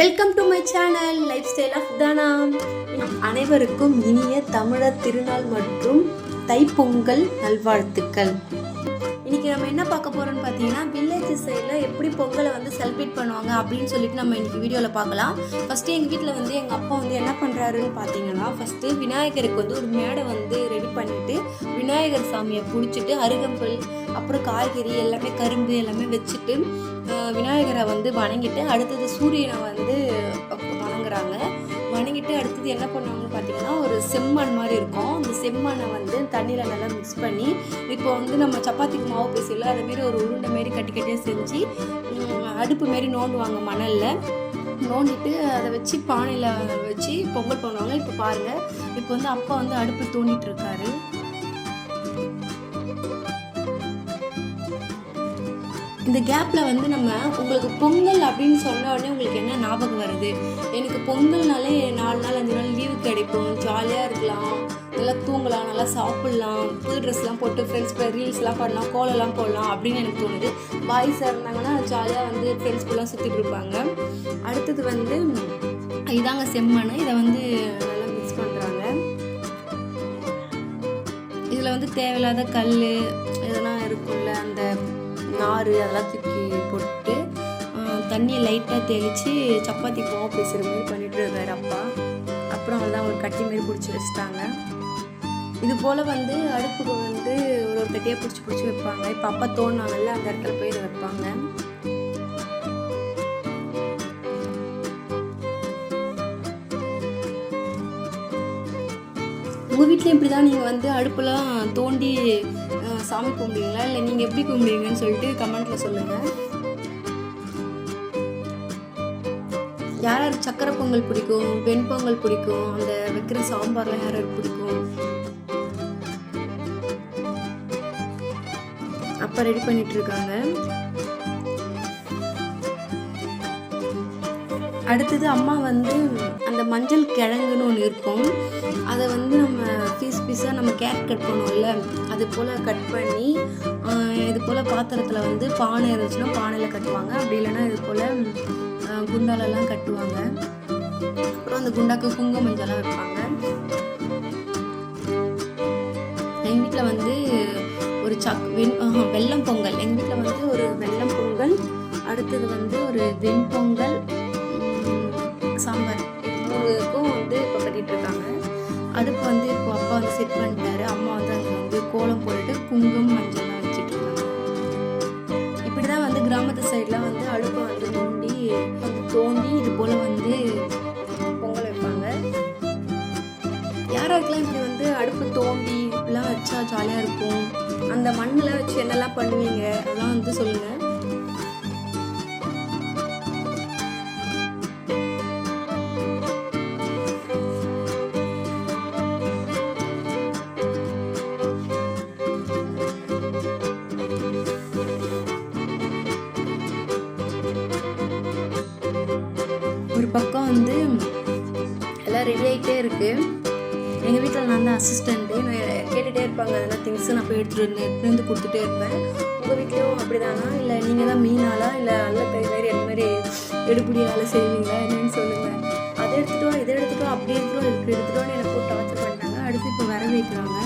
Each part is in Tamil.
Welcome to my channel life style of தானா அனைவருக்கும் இனிய தமிழர் திருநாள் மற்றும் தைப்பொங்கல் நல்வாழ்த்துக்கள். இன்னைக்கு நம்ம என்ன பார்க்க போறோம்னு பார்த்தீங்கன்னா வில்லேஜ் சைடில் எப்படி பொங்கலை வந்து செலிப்ரேட் பண்ணுவாங்க அப்படின்னு சொல்லிட்டு நம்ம இன்னைக்கு வீடியோவில் பார்க்கலாம். ஃபஸ்ட்டு எங்கள் வீட்டில் வந்து எங்கள் அப்பா வந்து என்ன பண்ணுறாருன்னு பார்த்தீங்கன்னா ஃபஸ்ட்டு விநாயகருக்கு வந்து ஒரு மேடை வந்து ரெடி பண்ணிட்டு விநாயகர் சாமியை பிடிச்சிட்டு அருகம்புல் அப்புறம் காய்கறி எல்லாமே கரும்பு எல்லாமே வச்சுட்டு விநாயகரை வந்து வணங்கிட்டு அடுத்தது சூரியனை வந்து வணங்குறாங்க. வணங்கிட்டு அடுத்தது என்ன பண்ணுவாங்கன்னு பார்த்தீங்கன்னா ஒரு செம்மண் மாதிரி இருக்கும். அந்த செம்மண்ணை வந்து தண்ணியில் நல்லா மிக்ஸ் பண்ணி இப்போ வந்து நம்ம சப்பாத்திக்கு மாவு பேசல அதை மாரி ஒரு உருண்டை மாரி கட்டி கட்டியாக செஞ்சு அடுப்பு மாரி நோண்டுவாங்க மணலில். நோண்டிட்டு அதை வச்சு பானையில் வச்சு பொங்கல் பண்ணுவாங்க. இப்போ பாருங்கள் இப்போ வந்து அப்பா வந்து அடுப்பு தோண்டிட்டு இருக்காரு. இந்த கேப்பில் வந்து நம்ம உங்களுக்கு பொங்கல் அப்படின்னு சொன்ன உடனே உங்களுக்கு என்ன ஞாபகம் வருது? எனக்கு பொங்கல்னாலே நாலு நாள் அஞ்சு நாள் லீவு கிடைக்கும் ஜாலியாக இருக்கலாம். நல்லா தூங்கலாம் நல்லா சாப்பிட்லாம். புது ட்ரெஸ்லாம் போட்டு ஃப்ரெண்ட்ஸ் கூட ரீல்ஸ்லாம் பண்ணலாம் கோலம்லாம் போடலாம் அப்படின்னு எனக்கு தோணுது. பாய்ஸாக இருந்தாங்கன்னா ஜாலியாக வந்து ஃப்ரெண்ட்ஸ் கூடலாம் சுற்றிட்டு இருப்பாங்க. அடுத்தது வந்து இதாங்க செம்மண். இதை வந்து நல்லா மிக்ஸ் பண்ணுறாங்க இதில் வந்து தேவையில்லாத கல் இதெல்லாம் இருக்கும்ல அந்த நார் அதெல்லாம் தூக்கி போட்டு தண்ணி தண்ணியை லைட்டாக தெளித்து சப்பாத்தி மாவு பேசுகிற மாதிரி பண்ணிட்டு இருக்காரு அப்பா. அப்புறம் வந்து ஒரு கட்டி மாரி பிடிச்சி வச்சுட்டாங்க. இது போல் வந்து அடுப்புக்கு வந்து ஒரு ஒரு கட்டியாக பிடிச்சி பிடிச்சி வைப்பாங்க. இப்போ அப்பா தோணாங்கல்ல அந்த இடத்துல போய் இதை வைப்பாங்க. உங்கள் வீட்லேயும் இப்படி தான் நீங்கள் வந்து அடுப்பெல்லாம் தோண்டி சாமி கும்பிடுவீங்களா? இல்லை நீங்கள் எப்படி கும்பிடுவீங்கன்னு சொல்லிட்டு கமெண்ட்டில் சொல்லுங்கள் யார் யார் சக்கரை பொங்கல் பிடிக்கும்? வெண்பொங்கல் பிடிக்கும்? அந்த வைக்கிற சாம்பார்லாம் யார் யார் பிடிக்கும்? அப்போ ரெடி பண்ணிட்டு அடுத்தது அம்மா வந்து அந்த மஞ்சள் கிழங்குன்னு ஒன்று இருக்கும். அதை வந்து நம்ம பீஸ் பீஸாக நம்ம கேரட் கட் பண்ணுவோம்ல அது போல் கட் பண்ணி இது போல் பாத்திரத்தில் வந்து பானை இருந்துச்சுன்னா பானையில் கட்டுவாங்க. அப்படி இல்லைன்னா இது போல் குண்டாலெல்லாம் கட்டுவாங்க. அப்புறம் அந்த குண்டாக்கு குங்கும மஞ்சள்லாம் வைப்பாங்க. எங்கள் வீட்டில் வந்து ஒரு சக் வெண் வெல்லம் பொங்கல். எங்கள் வீட்டில் வந்து ஒரு வெள்ளம் பொங்கல் அடுத்தது வந்து ஒரு வெண்பொங்கல் சாம்பார் இது மூணுக்கும் வந்து இப்போ கட்டிகிட்ருக்காங்க இருக்காங்க அடுப்பு வந்து இப்போ அப்பா வந்து செட் பண்ணிட்டாரு. அம்மா வந்து அங்கே வந்து கோலம் போட்டுட்டு குங்குமம் மஞ்சள்லாம் வச்சுட்டு இப்படி தான் வந்து கிராமத்து சைட்லாம் வந்து அடுப்பை வந்து தோண்டி வந்து தோண்டி இது போல் வந்து பொங்கல் வைப்பாங்க. யாராருக்கெல்லாம் இப்படி வந்து அடுப்பு தோண்டி இப்படிலாம் வச்சா ஜாலியாக இருக்கும்? அந்த மண்ணில் வச்சு என்னெல்லாம் பண்ணுவீங்க? அதெல்லாம் வந்து சொல்லுங்கள் வந்து எல்லாம் ரெடி ஆகிட்டே இருக்குது எங்கள் வீட்டில் நான் தான் அசிஸ்டண்ட்டு நான் கேட்டுகிட்டே இருப்பாங்க அதெல்லாம் திங்ஸ் நான் போய் எடுத்துகிட்டு வந்து எடுத்துகிட்டு வந்து கொடுத்துட்டே இருப்பேன். உங்கள் வீட்லேயும் அப்படி தானா இல்லை நீங்கள் தான் மீனாலா இல்லை அல்ல கை மாதிரி அந்த மாதிரி எடுபடி வேலை செய்வீங்களா? என்னன்னு சொல்லுங்கள் அதை எடுத்துகிட்டோம் இதை எடுத்துகிட்டோம் அப்படி எடுத்துகிட்டு வா இப்படி எடுத்துகிட்டு எனக்கு போட்டு டார்ச்சர் பண்ணாங்க அடுத்து இப்போ வர வைக்கிறாங்க.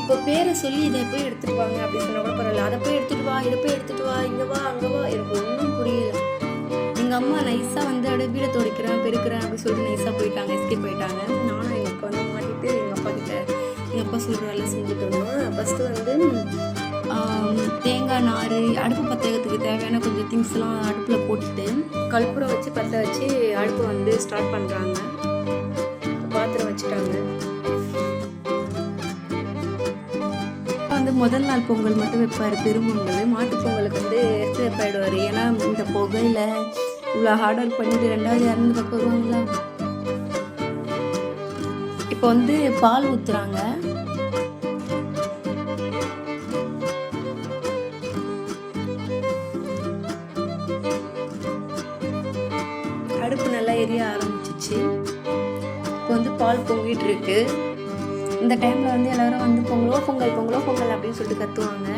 இப்போ பேரை சொல்லி இதை போய் எடுத்துட்டு வாங்க அப்படின்னு சொன்னால் கூட பரவாயில்ல. அதை போய் எடுத்துட்டு வா இதை போய் எடுத்துட்டு வா இங்கே வா அங்கே வா எனக்கு ஒன்றும் புரியல. எங்கள் அம்மா நைஸாக வந்து அப்படியே வீடை துடைக்கிறேன் பெருக்கிறேன் அப்படின்னு சொல்லிட்டு நைஸாக போயிட்டாங்க எஸ்கேப் போயிட்டாங்க நானும் எங்கள் அப்பா வந்து மாட்டிட்டு எங்கள் அப்பா கிட்ட எங்கள் அப்பா சொல்கிற வேலை செஞ்சுட்டு இருந்தோம் ஃபஸ்ட்டு வந்து தேங்காய் நார் அடுப்பு பத்தகத்துக்கு தேவையான கொஞ்சம் திங்ஸ்லாம் அடுப்பில் போட்டுட்டு கற்பூரம் வச்சு பற்ற வச்சு அடுப்பை வந்து ஸ்டார்ட் பண்ணுறாங்க பாத்திரம் வச்சுட்டாங்க. வந்து முதல் நாள் பொங்கல் மட்டும் வைப்பார் பெரும்பொங்கல். மாட்டுப் பொங்கலுக்கு வந்து எடுத்து வைப்பாயிடுவார். ஏன்னா இந்த புகையில் இவ்வளோ ஹார்ட் ஒர்க் பண்ணிட்டு ரெண்டாவது இறந்து பக்கம் வருவாங்களா இப்போ வந்து பால் ஊத்துறாங்க. அடுப்பு நல்லா எரிய ஆரம்பிச்சிச்சு. இப்போ வந்து பால் பொங்கிட்டு இருக்கு. இந்த டைம்ல வந்து எல்லாரும் வந்து பொங்கலோ பொங்கல் பொங்கலோ பொங்கல் அப்படின்னு சொல்லிட்டு கத்துவாங்க.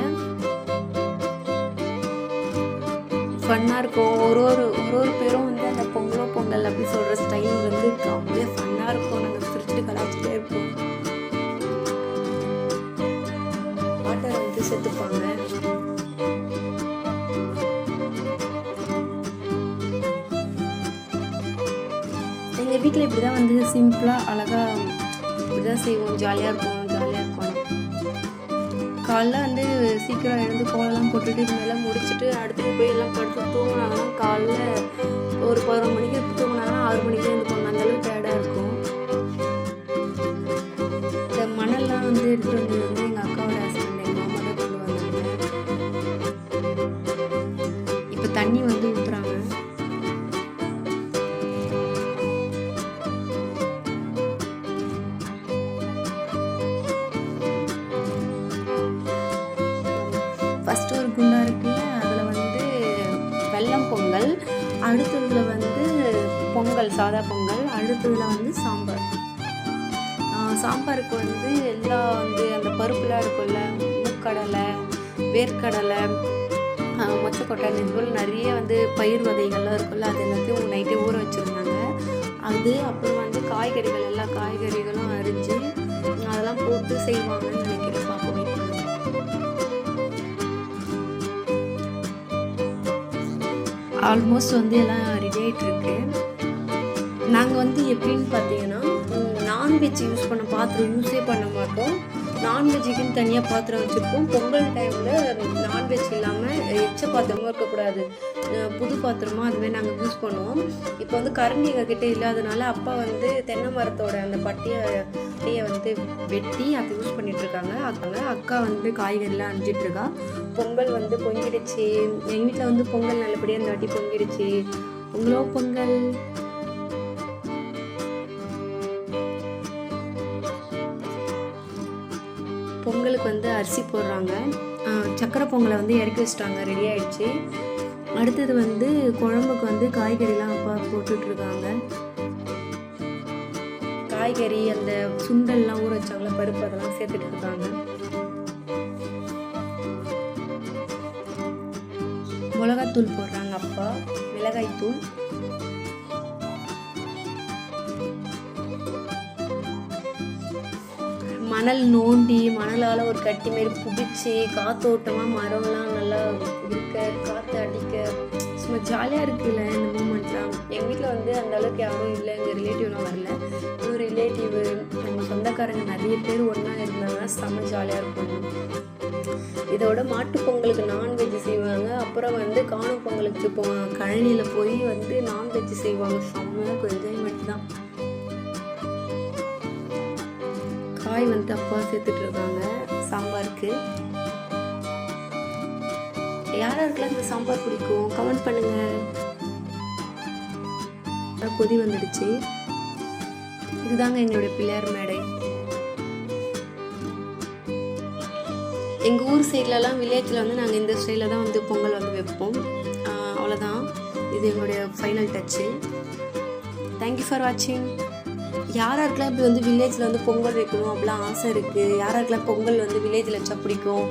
ஃபன்னாக இருக்கும். ஒரு ஒரு ஒரு ஒரு பேரும் வந்து அந்த பொங்கலோ பொங்கல் அப்படி சொல்கிற ஸ்டைல் வந்து அப்படியே ஃபன்னாக இருக்கும். நாங்கள் சிரிச்சுட்டு கலாச்சிட்டே இருப்போம். பாட்டை வந்து செத்துப்பாங்க. எங்கள் வீட்டில் இப்படி தான் வந்து சிம்பிளாக அழகாக இப்படி தான் செய்வோம். ஜாலியாக இருக்கும் காலைல வந்து சீக்கிரம் எழுந்து கோலம்லாம் போட்டுட்டு இது முடிச்சுட்டு அடுத்து போய் எல்லாம் படுத்து தூங்கினாங்கன்னா காலைல ஒரு பதினொரு மணிக்கு தூங்கினாங்கன்னா ஆறு மணிக்கு எழுந்து போகணும். அந்தளவுக்கு டயர்டாக இருக்கும். இந்த மணல்லாம் வந்து எடுத்துகிட்டு வந்தது வந்து எங்கள் அக்காவோட ஹஸ்பண்ட் எங்கள் மாமா தான் கொண்டு வந்தாங்க. இப்போ தண்ணி வந்து ஊற்றுறாங்க பொங்கல் அடுத்ததில் வந்து பொங்கல் சாதா பொங்கல் அடுத்ததில் வந்து சாம்பார். சாம்பாருக்கு வந்து எல்லா வந்து அந்த பருப்புலாம் இருக்கும்ல மூக்கடலை வேர்க்கடலை மொச்சக்கொட்டை இது போல் நிறைய வந்து பயிர் வகைகள்லாம் இருக்கும்ல அது எல்லாத்தையும் நைட்டே ஊற வச்சுருந்தாங்க. அது அப்புறம் வந்து காய்கறிகள் எல்லா காய்கறிகளும் அரிஞ்சு அதெல்லாம் போட்டு செய்வாங்கன்னு நினைக்கிறேன் பார்ப்போம் ஆல்மோஸ்ட் வந்து எல்லாம் ரெடி இருக்கு. நாங்கள் வந்து எப்படின்னு பார்த்தீங்கன்னா நான்வெஜ் யூஸ் பண்ண பாத்திரம் யூஸே பண்ண மாட்டோம். நான்வெஜ்ஜுக்குன்னு தனியாக பாத்திரம் வச்சுருப்போம். பொங்கல் டைமில் நான்வெஜ் இல்லாமல் எச்ச பாத்திரமும் இருக்கக்கூடாது. புது பாத்திரமாக அதுமாதிரி நாங்கள் யூஸ் பண்ணுவோம். இப்போ வந்து கரண்டி எங்கள் கிட்டே இல்லாதனால அப்பா வந்து தென்னை மரத்தோட அந்த பட்டியை பட்டியை வந்து வெட்டி அதை யூஸ் பண்ணிகிட்ருக்காங்க இருக்காங்க. அக்காங்க அக்கா வந்து காய்கறிலாம் அணிஞ்சிட்ருக்கா பொங்கல் வந்து பொங்கிடுச்சு. எங்கள் வீட்டில் வந்து பொங்கல் நல்லபடியாக இந்த வாட்டி பொங்கிடுச்சு. உங்களோ பொங்கல்? பொங்கலுக்கு வந்து அரிசி போடுறாங்க. சக்கரை பொங்கலை வந்து இறக்கி வச்சிட்டாங்க. ரெடி ஆயிடுச்சு. அடுத்தது வந்து குழம்புக்கு வந்து காய்கறிலாம் அப்பா போட்டுட்ருக்காங்க. காய்கறி அந்த சுண்டல்லாம் ஊற வச்சாங்களா பருப்பு அதெல்லாம் சேர்த்துட்டு இருக்காங்க மிளகாத்தூள் போடுறாங்க அப்பா. மிளகாய்த்தூள். மணல் நோண்டி மணலால் ஒரு கட்டி மாரி புடிச்சு காத்தோட்டமாக மரம்லாம் நல்லா இருக்க காற்று அடிக்க. சும்மா ஜாலியாக இருக்குல்ல இந்த மூமெண்ட்லாம் எங்கள் வீட்டில் வந்து அந்த அளவுக்கு யாரும் இல்லை. எங்கள் ரிலேட்டிவ்லாம் வரல. இன்னும் ரிலேட்டிவ் நம்ம சொந்தக்காரங்க நிறைய பேர் ஒன்றா இருந்தாங்கன்னா செம்ம ஜாலியாக இருக்கும். இதோட மாட்டுப் பொங்கலுக்கு நான்வெஜ் செய்வாங்க. அப்புறம் வந்து காணும் பொங்கலுக்கு போவாங்க கழனியில் போய் வந்து நான்வெஜ் செய்வாங்க. செம்ம என்ஜாய்மெண்ட் தான். காய் வந்து அப்பா சேர்த்துட்டு இருக்காங்க சாம்பாருக்கு. யார் யாருக்கெல்லாம் இந்த சாம்பார் பிடிக்கும்? கமெண்ட் பண்ணுங்க. கொதி வந்துடுச்சு. இதுதாங்க எங்களுடைய பிள்ளையார் மேடை. எங்கள் ஊர் சைட்லலாம் வில்லேஜில் வந்து நாங்கள் இந்த ஸ்டைலில் தான் வந்து பொங்கல் வந்து வைப்போம். அவ்வளோதான் இது எங்களுடைய ஃபைனல் டச்சு தேங்க்யூ ஃபார் வாட்சிங் யார் யாருக்கெல்லாம் இப்படி வந்து வில்லேஜில் வந்து பொங்கல் வைக்கணும் அப்படிலாம் ஆசை இருக்குது யார் யாருக்கெல்லாம் பொங்கல் வந்து வில்லேஜில் வச்சா பிடிக்கும்?